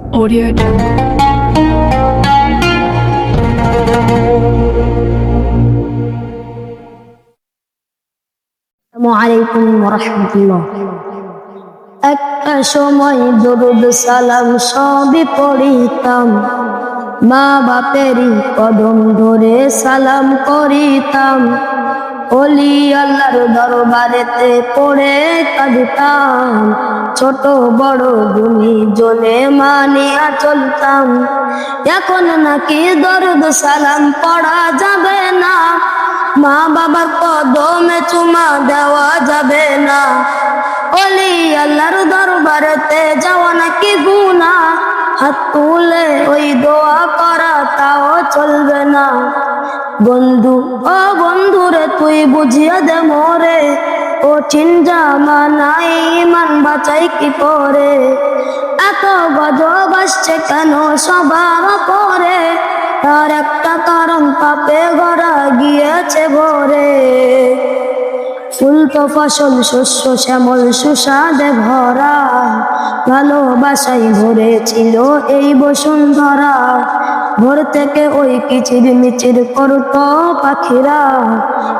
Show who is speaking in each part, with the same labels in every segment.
Speaker 1: Audio
Speaker 2: আলাইকুম রহমতুল্লাহ একটা সময় দরুদ সালাম সবই পড়িতাম। মা বাপেরই কদম ধরে সালাম করিতাম। অলি আল্লাহর দরবারেতে পড়ে কাঁদতাম। ছোট বড় গুনি জনে মানিয়া চলতাম। এখন নাকি দরুদ সালাম পড়া যাবে না। মা বাবার কদমে চুমা দেওয়া যাবে না। অলি আল্লাহর দরবারেতে যাওয়া নাকি গুনা হাত তুলে ওই দোয়া করা তাও চলবে না। বন্ধু, ও বন্ধু রে তুই বুঝিয়ে দে মোরে? কঠিন জামা নাই ইমান বাঁচাই কি করে? এত গজব কেন সবার পরে তার একটা কারণ পাপে গড়া গিয়েছে ভরে। ফুল তো ফসল, শস্য, শ্যামল, সুস্বাদে ভরা। ভালোবাসাই ভরেছিল এই বসুন্ধরা। ভোর থেকে ওই কিচির মিচির করত পাখিরা।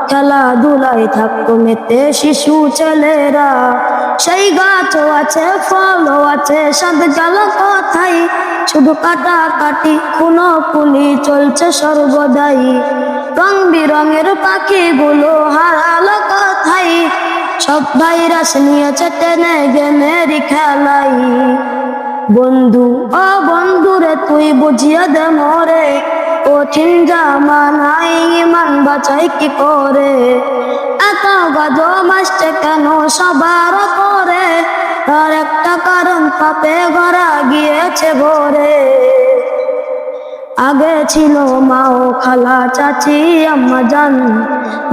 Speaker 2: খেলাধুলায় থাকতো মেতে শিশু ছেলেরা। সেই গাছও আছে, ফলও আছে সব গেল কথাই। শুধু কাটা কাটি কোনো কুলি চলছে সর্বদাই। রং বিরঙের পাখিগুলো হারালো কথাই। সব ভাইরাস নিয়েছে টেনে গেমেরি খেলাই। বন্ধু ও বন্ধু রে, তুই বুঝিয়ে দে মরে। কঠিন জামা নাই ইমান বাঁচাই কি করে? এত গজব মাসছে কেন সবার করে তার একটা কারণ পাপে গড়া গিয়েছে ভরে। আগে ছিল মা ও খালা চাচি, আম্মা জান।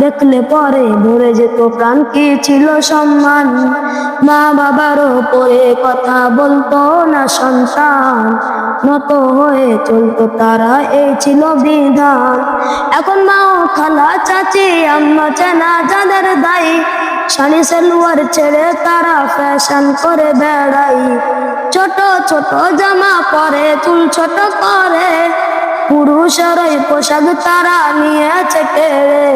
Speaker 2: দেখলে পরে ভরে যেত প্রাণ, কি ছিল সম্মান? মা বাবার পরে কথা বলতো না সন্তান। নত হয়ে চলতো তারা, এই ছিল বিধান। এখন মা ও খালা চাচি, আম্মা চেনা যাদের দায়ী। শাড়ি সালোয়ার ছেড়ে তারা ফ্যাশন করে বেড়াই। ছোট ছোট জামা পরে, চুল ছোট করে। পুরুষের ওই পোশাক তারা নিয়েছে কেড়ে।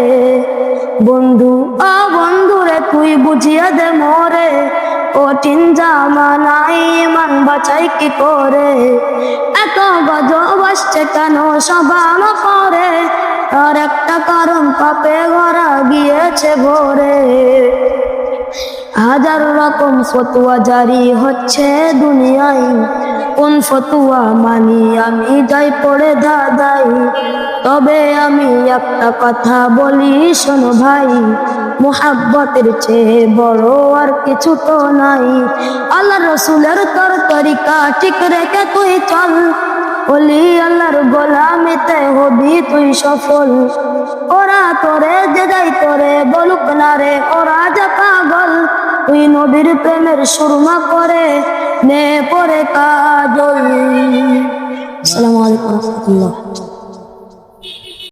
Speaker 2: বন্ধু ও বন্ধু রে, তুই বুঝিয়ে দে মোরে। কঠিন জামা নাই মান বাঁচাই কি করে? এত গজব আসছে কেন সবার করে তার একটা কারণ পাপে ঘরা গিয়েছে ভরে। হাজার রকম ফতুয়া জারি হচ্ছে দুনিয়ায়। কোন ফতুয়া মানি? আমি যাই পড়ে দাদাই। তবে আমি একটা কথা বলি, শোনো ভাই, মোহাব্বতের চেয়ে বড় আর কিছু তো নাই। আল্লাহ রসুলের তোর তরিকা ঠিক রেখে তুই চল। বলি, আল্লাহর গোলামিতে হবি তুই সফল। ওরা তোরে যে যাই তোরে বলুক না রে, ওরা তুই নবীর প্রেমের সুরমা করে নে পরে কাজল। আসসালামু আলাইকুম রহমতুল্লাহ।